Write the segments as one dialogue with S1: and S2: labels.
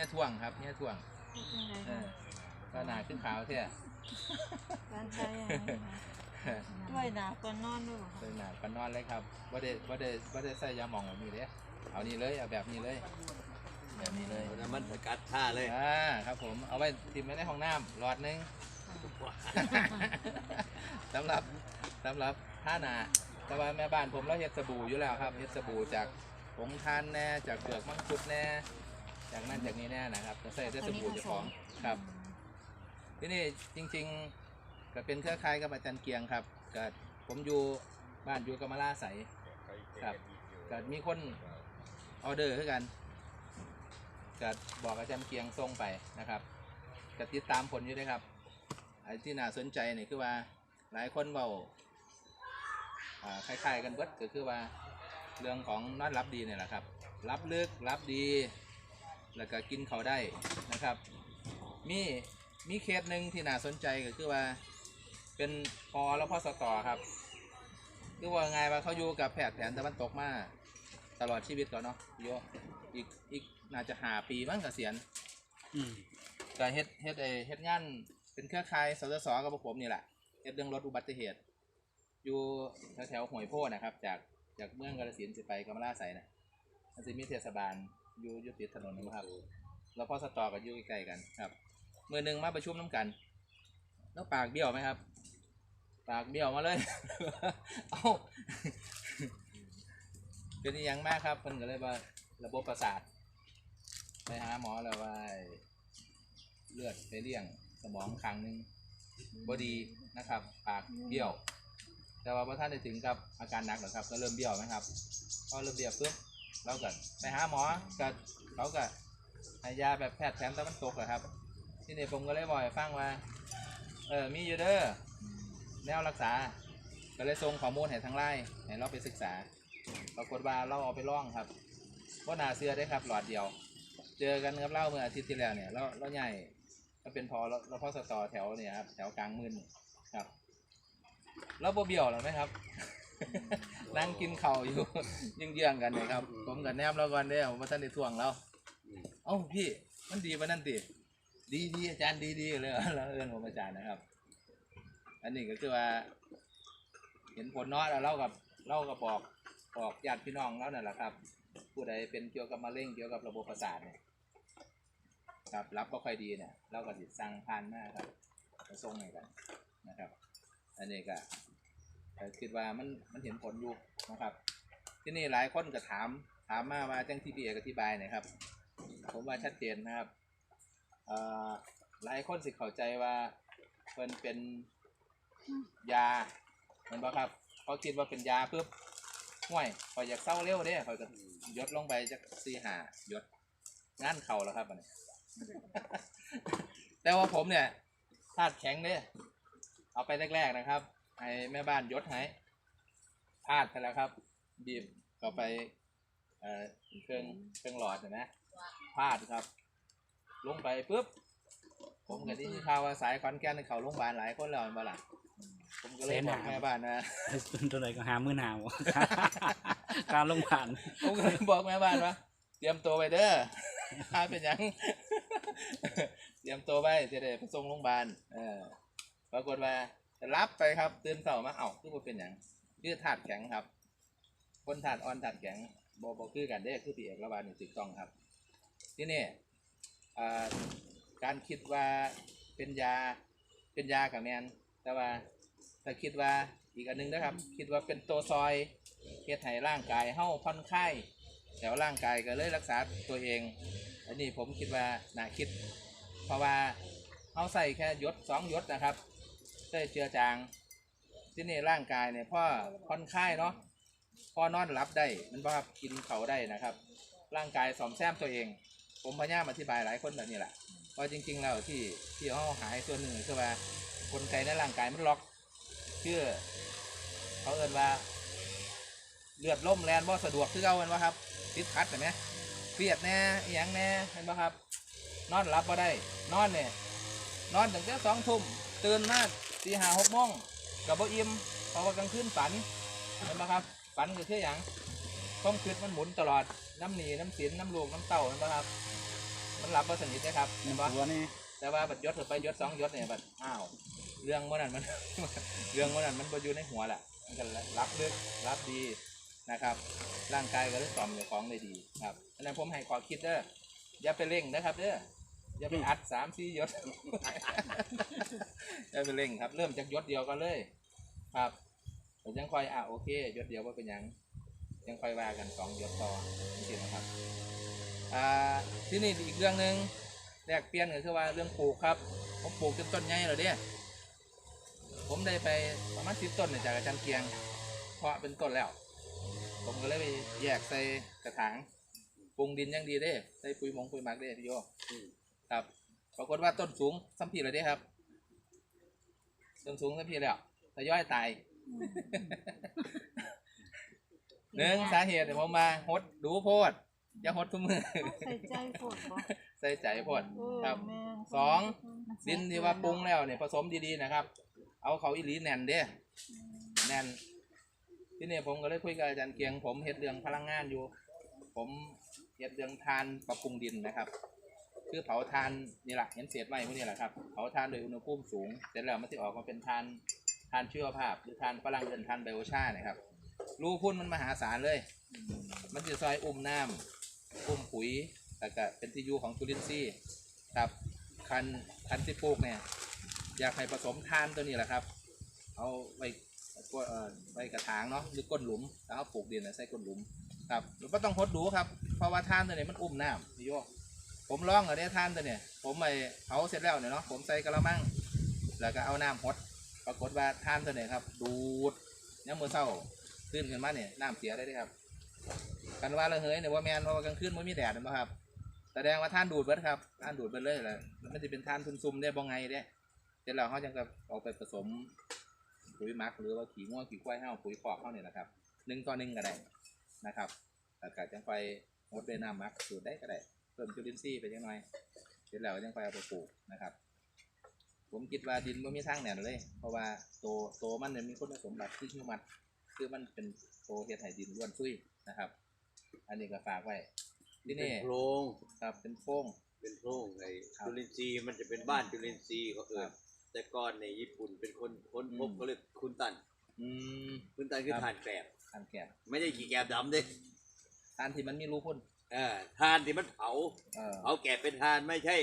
S1: เนี่ยท่วงครับเนี่ยท่วง
S2: เป็นยังไง
S1: เอ
S2: คะ
S1: อก็หนาขึ้นขาวเท่า
S2: การใช้ยังไงคะด้วยหนาวกว่านอนด้วยเหรอคะ
S1: เป็นหนาก็นอนเลยครับว่าได้ว่าได้ว่าได้ใส่ยาหมองแบบนี้เลยเอานี่เลยเอาแบบนี้เลยแบบนี้เลย
S3: เอาน้ำมันสกัดท่าเลย
S1: อ่าครับ ผมเอาไว้ติดไว้ในห้องน้ำหลอดหนึงสำหรับสำหรับท่านาแต่ว่าแม่บ้านผมเราเฮ็ดสบู่อยู่แล้วครับเฮ็ดสบู่จากผงทานแน่จากเปลือกมังคุดแน่ จากนั่นจากนี้แน่นะครับจะใส่ได้สบู่เจ้าของครับ ที่นี่จริง ๆ ก็เป็นเครือข่ายกับอาจารย์เกียงครับก็ผมอยู่บ้านอยู่กับมาลาใสครับก็มีคนออเดอร์คือกันก็บอกอาจารย์เกียงส่งไปนะครับก็ติดตามผลอยู่ด้วยครับไอ้ที่น่าสนใจนี่คือว่าหลายคนเบาอ่าคล้ายๆกันเบิดก็คือว่าเรื่องของนอนรับดีเนี่ยแหละครับ รับลึกรับดี แล้วก็กินเขาวได้นะครับ มีมีเคสหนึ่งที่น่าสนใจก็คือว่า เป็นพอแล้วพ่อสตอครับคือว่าไงว่าเขาอยู่กับแพทย์แผนตะวันตกมาตลอดชีวิตก่อนเนาะโยอีกอีกน่าจะหาปีมั้งเกษียณ
S3: อืม
S1: ก็เฮ็ดเฮ็ดไอเฮ็ดงานเป็นเครือข่ายสสสกับพวกผมนี่แหละเฮ็ดเรื่องลดอุบัติเหตุ อยู่แถวแถวๆห้วยโพธิ์นะครับ จากจากเมืองกาฬสินธุ์สิไปกำมะลาไสนะมันจะมีเทศบาล อยู่อยู่ติดถนนนะครับ แล้วพอสตอกับยู่ใกล้ๆกันครับมือหนึ่งมาประชุมน้ำกันแล้วปากเบี้ยวไหมครับ ปากเบี้ยวมาเลย เอ้าเป็นอิหยังมากครับเพิ่นก็เลยว่าระบบประสาท ไปหาหมอแล้วว่าเลือดไปเลี้ยงสมองครั้งหนึ่งบอดีนะครับ ปากเบี้ยว แต่ว่าพอท่านได้ถึงกับอาการหนักหรอครับ ก็เริ่มเบี้ยวนะครับ พอเริ่มเบี้ยวปุ๊บ เราก็ไปหาหมอก็เขาก็ให้ยาแบบแพทย์แผนตะวันตกอะครับ ที่นี่ผมก็เลยบอกให้ฟังว่า เออมีอยู่เด้อแนวรักษา ก็เลยส่งข้อมูลให้ทางไลน์ให้เราไปศึกษา ปรากฏว่าเราเอาไปล่องครับว่านาเสื้อได้ครับหลอดเดียว เจอกันกับเล่าเมื่ออาทิตย์ที่แล้วเนี่ยเราเราใหญ่ก็เป็นพอเราเราพอสตอแถวเนี่ยครับแถวกลางมืนครับเราโบเบียวหรอไหมครับ นั่งกินเข่าวอยู่ ยังเยื่องๆกันเลยครับ ผมกับแนมเราก่อนเด้อผมมาท่านได้ทวงเราเอ้าพี่มันดีปะนั่นติดีดีอาจารย์ดีดีเลยเราเอินผมอาจารย์นะครับ อันนี้ก็คือว่า เห็นผลเนาะแล้วเรากับเราก็บอกบอกญาติพี่น้องแล้วนั่นแหละครับ ผู้ใดเป็นเกี่ยวกับมะเร็งเกี่ยวกับระบบประสาทเนี่ยครับรับก็ค่อยดีเนี่ยเราก็ติดสั่งผ่านมาครับมาส่งให้กันนะครับ อันนี้ก็ก็ คิดว่ามันมันเห็นผลอยู่นะครับ ที่นี่หลายคนก็ถามถามมาว่าจังที่พี่เอกอธิบายหนะครับ ผมว่าชัดเจนนะครับเอ่อหลายคนสิเข้าใจว่าเพิ่นเป็นยาเห็นปะครับเขาคิดว่าเป็นยาปุ๊บห่วยพอยอยากเศร้าเร็วเด้พอยก็ยดลงไปจากสี่หายดงานเข่าแล้วครับอันนี้แต่ว่าผมเนี่ยธาตุแข็งเด้เอาไปแรก ๆนะครับ ให้แม่บ้านยดให้พลาดไปแล้วครับ บีบเข้าไปเอ่อเครื่องเครื่องหลอดเห็นไหมพลาดครับ ลงไปปุ๊บ ผมกับที่ข่าวว่าสายคอนแก่นเขาโรงพยาบาลหลายคนแล้วมาล่ะผมก็เลยบอกแม่บ้านนะ
S4: ตัวไหนก็หามื่นหาว การลงผ่าน
S1: ผมก็เลยบอกแม่บ้านว่าเตรียมตัวไปเด้อถ้าเป็นหยัง เตรียมตัวไปจะได้ไปส่งโรงพยาบาลเออปรากฏว่า รับไปครับตื่นเช้ามาเอาคือบ่เป็นหยังคือถาดแข็งครับ คนถาดอ่อนถาดแข็งบ่บ่คือกันเด้คือพี่เอกระบาดนี่ถูกต้องครับ ที่นี่การคิดว่าเป็นยาเป็นยากับแมนแต่ว่าถ้าคิดว่าอีกอันนึงนะครับ คิดว่าเป็นตัวซอยเฮ็ดให้ร่างกายเฮาผ่อนคลายแถวร่างกายก็เลยรักษาตัวเอง อันนี้ผมคิดว่าน่าคิด เพราะว่าเขาใส่แค่ยดสองยดนะครับ ใส่เจือจางที่นี่ร่างกายเนี่ยพ่อผ่อนคลายเนาะพ่อนอนหลับได้มันบ่ครับกินเขาได้นะครับ ร่างกายสอมแซมตัวเอง ผมพยายามอธิบายหลายคนแบบนี้แหละเพราะจริง ๆ แล้วที่ที่เขาหายส่วนหนึ่งคือว่ากลไกในร่างกายมันล็อกเชื่อเขาเอินว่า เลือดล่มแลนบ่สะดวกคือเอาเห็นว่าครับติดขัดเห็นไหมเครียดแน่อย่างแน่เห็นป่ะครับ นอนหลับบ่ได้ นอนเนี่ยนอนตั้งแต่สองทุ่มตื่นมา ตีห้าหกโมงกับบ่อิ่มเพราะว่ากลางคืนฝันเห็นป่ะครับฝันก็คืออย่างความคิดมันหมุนตลอดน้ำหนีน้ำสินน้ำลูกน้ำเต่าเห็นป่ะครับ มันรับว่าสนิทนะครับ
S4: ห
S1: เห็
S4: นึ่
S1: น
S4: ง
S1: ปะ
S4: ตัวนี่
S1: แต่ว่าบัดยศถึงไปยศสองยศเนี่ยบัดอ้าวเรื่องมันนั้นมัน เรื่องมันนั้นมันบอยู่ในหัวแหละมันก็รับลึกรับดีนะครับ ร่างกายก็ได้ตอมกับของได้ดีครับอันนั้นผมให้ขอคิดเด้ออย่าไปเร่งนะครับเด้อ อย่าไปอัดสามสี่ยศอย่าไปเร่งครับ เริ่มจากยศเดียวก็เลย ครับผมยังคอยอะโอเคยศเดียวว่าเป็นยังยังคอยว่ากันสองยศต่อนี่สินะครับอ่าที่นี่อีกเรื่องหนึ่งแลกเปลี่ยนก็คือว่าเรื่องปลูกครับ ผมปลูกจนต้นใหญ่แล้วเด้ผมได้ไปประมาณสิบต้นเนี่ยจากอาจารย์เกียง เพาะเป็นต้นแล้ว ผมก็เลยไปแยกใส่กระถางปรุงดินยังดีเด้ใส่ปุ๋ยหมงปุ๋ยหมักเด้พี่โย ครับปรากฏว่าต้นสูงสัมผัสเลยเด้ครับต้นสูงสัมผัสแล้วทยอยตายหนึ่งสาเหตุที่ผมมาหดดูโพดอย่าหดทุกมือ
S2: ใส่ใจโพดบ่
S1: ใส่ใจโพด
S2: เออ
S1: ครับ
S2: แม่น
S1: สองดินที่ว่าปรุงแล้วเนี่ยผสมดีๆนะครับ เอาเขาอีหลีแน่นเด้แน่นที่นี่ผมก็เลยคุยกับอาจารย์เกียง ผมเฮ็ดเรื่องพลังงานอยู่ ผมเฮ็ดเรื่องทานปรับปรุงดินนะครับ คือเผาทานนี่แหละเห็นเศษไม้พวกนี้แหละครับเผาทานโดยอุณหภูมิสูงเสร็จแล้วมันจะออกมาเป็นทานทานชีวภาพ หรือทานพลังเดินทานไบโอชาเนะครับรูพุ่นมันมหาศาลเลย มันจะซอยอุ้มน้ำอุ้มปุ๋ยแล้วก็เป็นที่อยู่ของจุลินทรีย์ครับคันคันที่ปลูกเนี่ยอยากให้ผสมทานตัวนี้แหละครับ เอาไว้ก็เออไว้กระถางเนาะหรือก้นหลุมแล้วเอาปลูกดินใส่ก้นหลุมครับแล้วก็ต้องพดดูครับเพราะว่าทานตัวนี้มันอุ้มน้ำพี่โย ผมลองเอาได้ท่านตัวเนี่ยผมไปเผาเสร็จแล้วเนี่ยเนาะผมใส่กระมัง แล้วก็เอาน้ำพดปรากฏว่าท่านตัวเนี่ยครับ ดูดเนี่ยามมือเศร้าขึ้นขึ้นมาเนี่ยน้ำเสียได้ด้วยครับกันว่าระเหยเนี่ยว่าแมนเพราะว่ากลางคืนมันมีแดดนะครับแสดงว่าท่านดูดเบิดครับท่านดูดเบิดเลยแหละมันจะเป็นท่านซุ่มๆได้บ่ไงเด้เสร็จแล้วเขาจะกับเอาไปผสมปุ๋ยมักหรือว่าขี้ง่วงขี้ควายเห่าปุ๋ยคอกเขาเนี่ยนะครับหนึ่งต่อหนึ่งก็ได้นะครับแล้วก็จังไปงดด้วยน้ำมักสูตรได้ก็ได้ พิ่มจุลินทรีย์ไปยังหน่อยเสร็จแล้วจังไปเอาไปปลูกนะครับ ผมคิดว่าดินไม่มีทางแหน่นเลย เพราะว่าโตโตมันเนี่ยมีคุณสมบัติที่ชื่อมันคือมันเป็นโตเฮ็ดให้ดินร่วนซุยนะครับ อันนี้ก็ฝากไว้ที่
S3: เป็น
S1: นี่
S3: โพรง
S1: ครับเป็นโป้ง
S3: เป็นโพรงไอ้
S1: ครับ
S3: จุลินทรีย์มันจะเป็นบ้านจุลินทรีย์เขาเอิ
S1: ครั
S3: ญ
S1: บ
S3: แต่ก่อนในญี่ปุ่นเป็นคนค้นพบ
S1: อืม
S3: เขาเรียกคุณตัน
S1: อืม
S3: คุณตันคือ
S1: ครับ
S3: ถ่านแกรบ
S1: ทานแกบ
S3: ไม่ใช่ขี้แกรบดำเด้
S1: ทานที่มันมีรูพ่น
S3: เออทานที่มันเผา
S1: เออ
S3: เผาแกรบเป็นทานไม่ใช่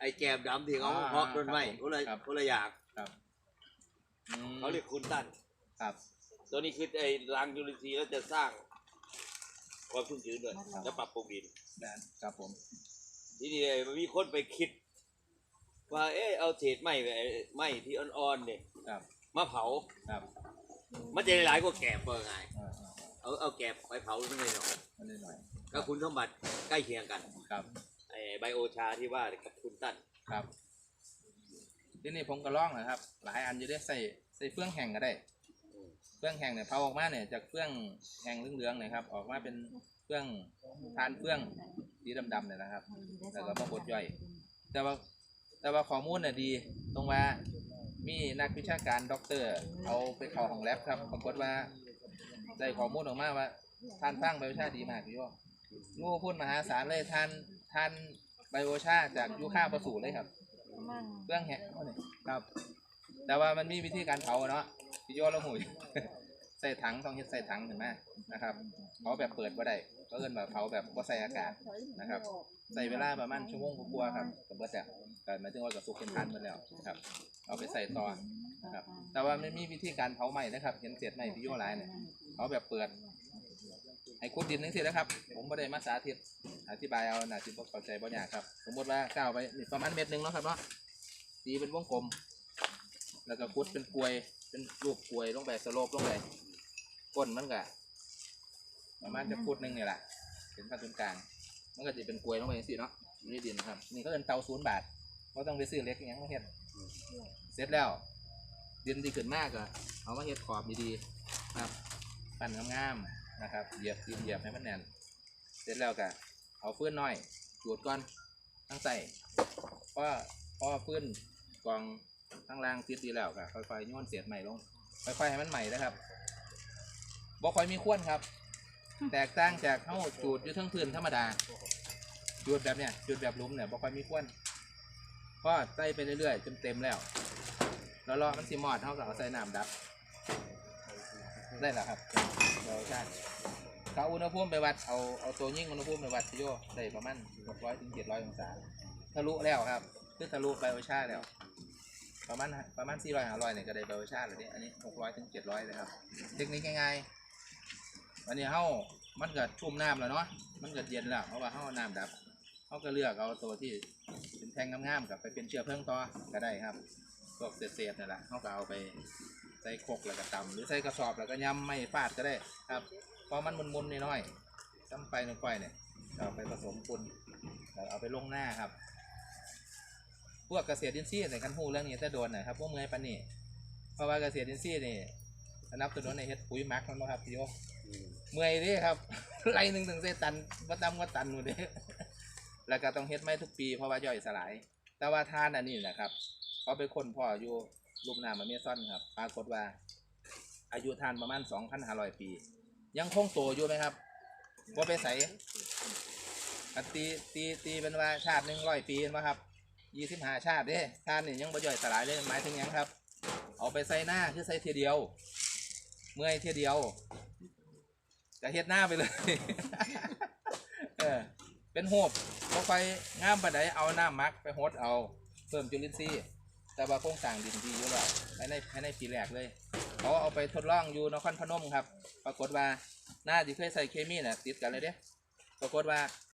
S3: ไอ้แกรบดำที่เขา
S1: อ่า
S3: เพาะต้นไม้
S1: ครับผม
S3: คนละ
S1: ครับ
S3: คนละอย่าง
S1: ครับอืม
S3: เขาเรียกคุณตัน
S1: ครับ
S3: ตัวนี้คือไอ้รังจุลินทรีย์แล้วจะสร้างความชุ่มชื้นด้วยจะปรับปรุงดิน
S1: แดนครับผม
S3: ทีนี้มันมีคนไปคิด ว่าเออเอาเศษไม้ไปไม้ที่อ่อนๆเนี่ย
S1: ครับ
S3: มาเผา
S1: ครับ
S3: มันจะหลายกว่าแกบเปิดไง
S1: เออเออเออ
S3: เอาเอาแกบไปเผาไม่ได้หรอก
S1: มันนิดหน่อย
S3: ก็คุณสมบัติใกล้เคียงกัน
S1: ครับ
S3: ไอ้ไบโอชาที่ว่ากับคุณตั้น
S1: ครับที่นี่ผมก็ลองนะครับ หลายอันจะได้ใส่ใส่เฟื่องแห้งก็ได้
S3: อืม
S1: เฟื่องแห้งเนี่ยเผาออกมาเนี่ยจากเฟื่องแห้งเหลืองๆเนี่ยครับ ออกมาเป็นเฟื่องทานเฟื่องสีดำๆเนี่ยนะครับแล้วก็มาบดย่อย แต่ว่าแต่ว่าข้อมูลน่ะดี ตรงว่ามีนักวิชาการด็อกเตอร์ เอาไปเข้าห้องแลบครับ ปรากฏว่าได้ข้อมูลออกมาว่าทานสร้างไบโอชาดีมากพี่ว่า งูพุ่นมหาศาลเลยทานทานไบโอชาจากยูคาประสูเลยครับ
S2: มัน
S1: เครื่องแหะเอาเนี่ยครับ แต่ว่ามันมีวิธีการเผาเนาะพี่โยเราหุย ใส่ถังต้องเฮ็ดใส่ถังเห็นไหมนะครับเผาแบบเปิดบ่ได้ก็เอิ้นแบบเผาแบบบ่ใส่อากาศนะครับ ใส่เวลาประมาณชั่วโมงกว่าๆครับกับเบิดแล้วก็หมายถึงว่ากับสุกเป็นพันหมดแล้วครับ เอาไปใส่ต่อนะครับ แต่ว่าไม่มีวิธีการเผาใหม่นะครับ เห็นเศษใหม่พี่โยหลายเนี่ยเผาแบบเปิด ให้ขุดดินนึงสินะครับ ผมไม่ได้มาสาธิตอธิบายเอาหนาสิบเข้าใจบ่ยากครับ สมมติว่าก้าวไปนี่ประมาณเม็ดหนึ่งเนาะครับเนาะตีเป็นวงกลม แล้วก็ขุดเป็นกลวย เป็นรูปกลวยลงไปสโลปลงไปก้นมันก็ประมาณจะฟุตหนึ่งนี่แหละเป็นขั้นตอนกลาง มันก็จะเป็นกลวยลงไปสิเนาะนี่ดินครับ นี่ก็เป็นเตาศูนย์บาทก็ต้องไปซื้อเล็กอย่างมาเฮ็ดเสร็จแล้วดินที่ขึ้นมากก็เอามาเฮ็ดขอบดีๆนะครับ ปั่นงามๆ นะครับเหยียบดินเหยียบให้มันแน่น เสร็จแล้วก็เอาฟืนน้อยจูดก่อนทั้งใส่เพราะเพราะฟืนกองทั้งล่างติดดีแล้วก็ค่อยๆโยนเศษใหม่ลง ค่อยๆให้มันใหม่นะครับบ่ค่อยมีควนครับ แตกต่างจากเท่าจูดอยู่ทั้งพื้นธรรมดาจุดแบบเนี้ยจุดแบบลุมเนี่ยบ่ค่อยมีควนพอใส่ไปเรื่อยๆจนเต็มแล้วแล้วรอมันสิมอดเท่ากับเอาใส่น้ำดับได้แล้วครับเดี๋ยวชาติ เขาอุณหภูมิไปวัดเอาเอาตัวยิ่งอุณหภูมิไปวัดพี่โยได้ประมาณหกร้อยถึงเจ็ดร้อยองศาทะลุแล้วครับคือทะลุไบโอชาแล้ว ประมาณประมาณสี่ร้อยห้าร้อยเนี่ยก็ได้ไบโอชาแล้วเนี่ยอันนี้หกร้อยถึงเจ็ดร้อยเลยครับเทคนิคง่ายๆวันนี้เฮามันเกิดชุ่มน้ำแล้วเนาะมันเกิดเย็นแล้วเพราะว่าเฮาเอาน้ำดับเฮาก็เลือกเอาตัวที่เป็นแท่งงามๆกับไปเป็นเชื้อเพลิงต่อก็ได้ครับพวกเศษๆนี่แหละเฮาก็เอาไป ใส่ครกแล้วก็ตำหรือใส่กระสอบแล้วก็ยำไม่ฟาดก็ได้ครับพราะมันมุนๆน้อยๆจำไปหนึ่งไฟเนี่ยเอาไปผสมปุนแล้วเอาไปลงหน้าครับ พวกเกษตรอินทรีย์ในยคันหูเรื่องนี้จะโดนหน่อยครับพวกเมื่อยปันนี่เพราะว่าเกษตรอินทรีย์นี่สนับสนุนในเฮ็ดปุ๋ยมักมันบ่ครับพี่โยเมื่อยเด้ครับไรหนึ่งถึงเซตันว่าตำว่าตันหมดเด้แล้วก็ต้องเฮ็ดไม่ทุกปีเพราะว่าย่อยสลาย แต่ว่าทานอันนี้นะครับเขาไปค้นพ่ออยู่ ลูกน้ำมันเมซอนครับปรากฏว่า อายุทานประมาณ2,500 ปี ยังคงโตอยู่ไหมครับว่าไปใส่ตีตีตีเป็นว่าชาติหนึ่งร้อยปีนไหมครับยี่สิบห้าชาติเด้ทานนี่ยังบ่ย่อยสลายเลยหมายถึงยังครับ เอาไปใส่หน้าคือใส่เทียเดียว เมื่อยเทียเดียวจะเฮ็ดหน้าไปเลย เออ เป็นโหบบ่ค่อยงามปานใดเอาหน้ำหมักไปโหดเอา เพิ่มจุลินทรีย์ แต่ว่าโครงสร้างดินดีอยู่แล้วภายในภายในปีแรกเลยเขาเอาไปทดลองอยู่นครพนมครับ ปรากฏว่าหน้าที่เคยใส่เคมีน่ะติดกันเลยเด้ปรากฏว่า